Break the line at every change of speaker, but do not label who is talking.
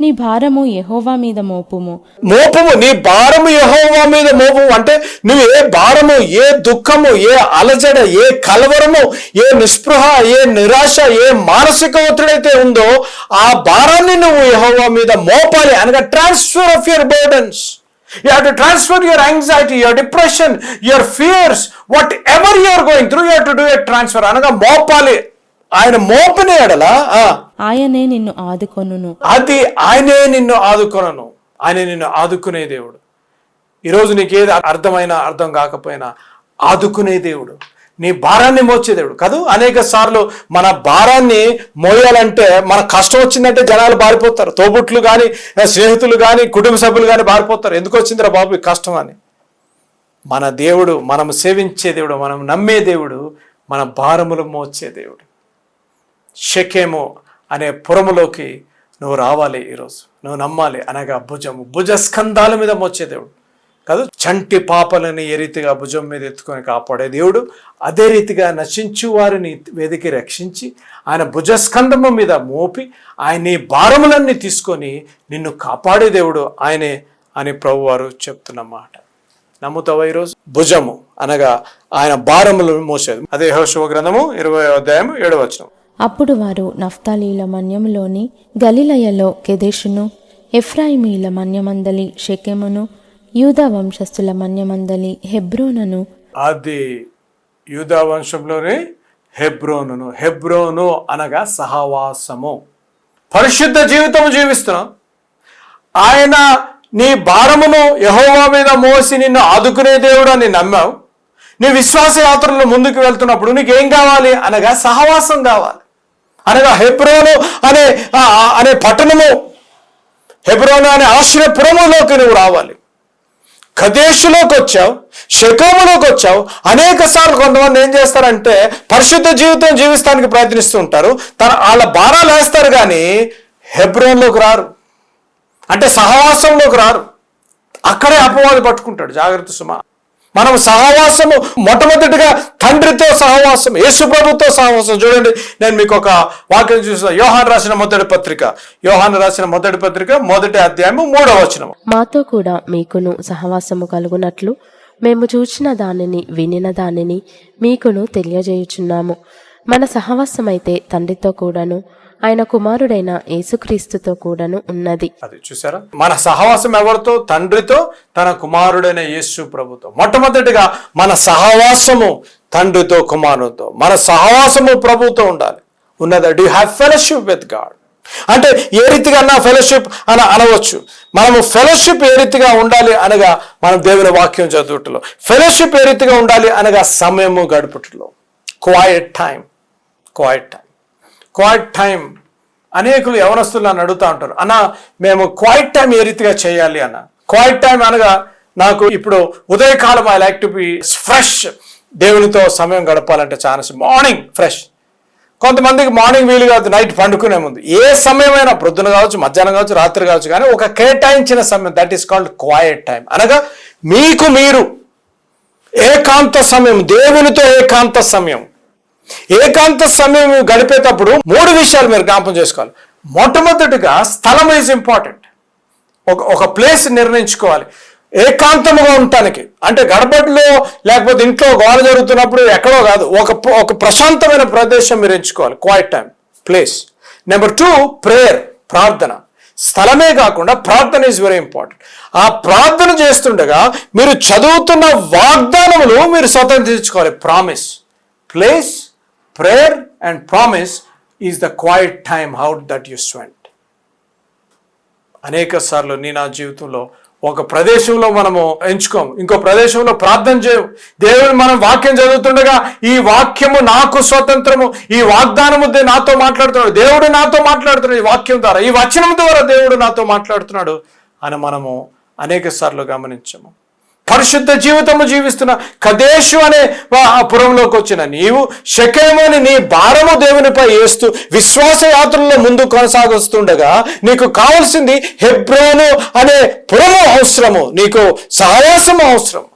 నీ భారము యహోవా మీద మోపుము.
మోపము నీ భారము యహోవా మీద మోపము. అంటే నువ్వు ఏ భారము ఏ దుఃఖము ఏ అలజడ ఏ కలవరము ఏ నిస్పృహ ఏ నిరాశ ఏ మానసిక ఒత్తిడైతే ఉందో ఆ భారాన్ని నువ్వు యహోవా మీద మోపాలి. అనగా transfer of your burdens you have to transfer your anxiety your depression your fears whatever are going through you have to do a transfer అనగా మోపాలి. ఆయన మోపిన ఎడల
ఆయనే నిన్ను ఆదుకొనును.
అది ఆయనే నిన్ను ఆదుకొనను. ఆయన నిన్ను ఆదుకునే దేవుడు. ఈరోజు నీకు ఏది అర్థమైనా అర్థం కాకపోయినా ఆదుకునే దేవుడు. నీ భారాన్ని మోచే దేవుడు. కాదు అనేక సార్లు మన భారాన్ని మోయాలంటే మన కష్టం వచ్చిందంటే జనాలు బారిపోతారు. తోబుట్లు కానీ స్నేహితులు కానీ కుటుంబ సభ్యులు కానీ బారిపోతారు. ఎందుకు వచ్చిందిరా బాబు ఈ కష్టం అని? మన దేవుడు మనం సేవించే దేవుడు మనం నమ్మే దేవుడు మన భారములు మోచే దేవుడు. షకేము అనే పురములోకి నువ్వు రావాలి ఈరోజు. నువ్వు నమ్మాలి. అనగా భుజము. భుజస్కంధాల మీద మోచే దేవుడు. కాదు చంటి పాపలని ఏ రీతిగా భుజం మీద ఎత్తుకొని కాపాడే దేవుడు అదే రీతిగా నశించు వారిని వేదికి రక్షించి ఆయన భుజస్కంధము మీద మోపి ఆయన భారములన్నీ తీసుకొని నిన్ను కాపాడే దేవుడు ఆయనే అని ప్రభువారు చెప్తున్న మాట. నమ్ముతావా ఈరోజు? భుజము అనగా ఆయన భారములను మోసేది. అదే హోషవ గ్రంథము ఇరవై అధ్యాయం ఏడవచనం
అప్పుడు వారు నఫ్తాలీల మన్యములోని గలిలయలో కెదేషును ఎఫ్రాయిమీల మన్యమందలి షెకెమును యూదా వంశస్థుల మన్యమందలి హెబ్రోనను.
అది యూదా వంశంలోనే హెబ్రోనును. హెబ్రోను అనగా సహవాసము. పరిశుద్ధ జీవితం జీవిస్తున్నాం. ఆయన నీ భారమును యహోవా మీద మోసి నిన్ను ఆదుకునే దేవుడు అని నమ్మావు. నీ విశ్వాస యాత్రలో ముందుకు వెళ్తున్నప్పుడు నీకు ఏం కావాలి అనగా సహవాసం కావాలి. అనగా హెబ్రోను అనే అనే పట్టణము. హెబ్రోను అనే ఆశ్రయపురములోకి నువ్వు రావాలి. కదేశులోకి వచ్చావు శకములోకి వచ్చావు. అనేక సార్లు కొంతమంది ఏం చేస్తారంటే పరిశుద్ధ జీవితం జీవిస్తానికి ప్రయత్నిస్తూ ఉంటారు. తన వాళ్ళ భారాలు వేస్తారు కానీ హెబ్రోన్లోకి రారు. అంటే సహవాసంలోకి రారు. అక్కడే అపవాది పట్టుకుంటాడు. జాగ్రత్త సుమా. మనం సహవాసము మొట్టమొదటిగా తండ్రితో సహవాసం యేసుప్రభుతో సహవాసం. చూడండి నేను మీకు ఒక వాక్యం చూసిన యోహాన్ రాసిన మొదటి పత్రిక. యోహాన్ రాసిన మొదటి పత్రిక మొదటి అధ్యాయము మూడవ వచనం
మాతో కూడా మీకును సహవాసము కలుగునట్లు మేము చూచిన దానిని వినిన దానిని మీకును తెలియజేయుచున్నాము. మన సహవాసమైతే తండ్రితో కూడాను ఆయన కుమారుడైన యేసుక్రీస్తుతో కూడాను ఉన్నది.
అది చూసారా మన సహవాసం ఎవరితో? తండ్రితో తన కుమారుడైన యేసు ప్రభుతో. మొట్టమొదటిగా మన సహవాసము తండ్రితో కుమారుడితో మన సహవాసము ప్రభుతో ఉండాలి. ఉన్నదా do have fellowship with God అంటే ఏ రీతిగా నా ఫెలోషిప్ అని అనవచ్చు. మనము ఫెలోషిప్ ఏ రీతిగా ఉండాలి అనగా మనం దేవుని వాక్యం చదువుటలో. ఫెలోషిప్ ఏ రీతిగా ఉండాలి అనగా సమయము గడుపుటలో. Quiet time quiet time quiet time అనేకులు యవనస్తులు నన్ను అడుగుతూ ఉంటారు అన్న మేము క్వాయిట్ టైం ఏ రీతిగా చేయాలి అన్న? క్వైట్ టైం అనగా నాకు ఇప్పుడు ఉదయకాలం I like to be fresh. దేవునితో సమయం గడపాలంటే ఛాన్స్ మార్నింగ్ ఫ్రెష్. కొంతమందికి మార్నింగ్ వీలు కాదు నైట్ పండుకునే ముందు. ఏ సమయమైనా ప్రొద్దున కావచ్చు మధ్యాహ్నం కావచ్చు రాత్రి కావచ్చు కానీ ఒక కేటాయించిన సమయం that is called quiet time అనగా మీకు మీరు ఏకాంత సమయం దేవునితో ఏకాంత సమయం. ఏకాంత సమయం గడిపేటప్పుడు మూడు విషయాలు మీరు జ్ఞాపం చేసుకోవాలి. మొట్టమొదటిగా స్థలం ఈజ్ ఇంపార్టెంట్ ఒక ఒక ప్లేస్ నిర్ణయించుకోవాలి. ఏకాంతముగా ఉండటానికి. అంటే గడపట్లో లేకపోతే ఇంట్లో గోడ జరుగుతున్నప్పుడు ఎక్కడో కాదు. ఒక ఒక ప్రశాంతమైన ప్రదేశం మీరు ఎంచుకోవాలి. Quiet time place number two prayer ప్రార్థన. స్థలమే కాకుండా ప్రార్థన ఈజ్ వెరీ ఇంపార్టెంట్ ఆ ప్రార్థన చేస్తుండగా మీరు చదువుతున్న వాగ్దానములు మీరు స్వతంత్రించుకోవాలి. Promise place prayer and promise is the quiet time about that you spent అనేక సార్లు నీ నా జీవితంలో ఒక ప్రదేశంలో మనము ఎంచుకోము ఇంకో ప్రదేశంలో ప్రార్థన చేయము. దేవుని మనం వాక్యం చదువుతుండగా ఈ వాక్యము నాకు స్వతంత్రము ఈ వాగ్దానము నాతో మాట్లాడుతున్నాడు దేవుడు నాతో మాట్లాడుతున్నాడు ఈ వాక్యం ద్వారా ఈ వచనం ద్వారా దేవుడు నాతో మాట్లాడుతున్నాడు అని మనము అనేక సార్లు గమనించము. పరిశుద్ధ జీవితము జీవిస్తున్న కదేశు అనే పురంలోకి వచ్చిన నీవు శకేమని నీ భారము దేవునిపై వేస్తూ విశ్వాస యాత్రల్లో ముందు కొనసాగిస్తుండగా నీకు కావాల్సింది హెబ్రోను అనే పురము అవసరము నీకు సహవాసము అవసరం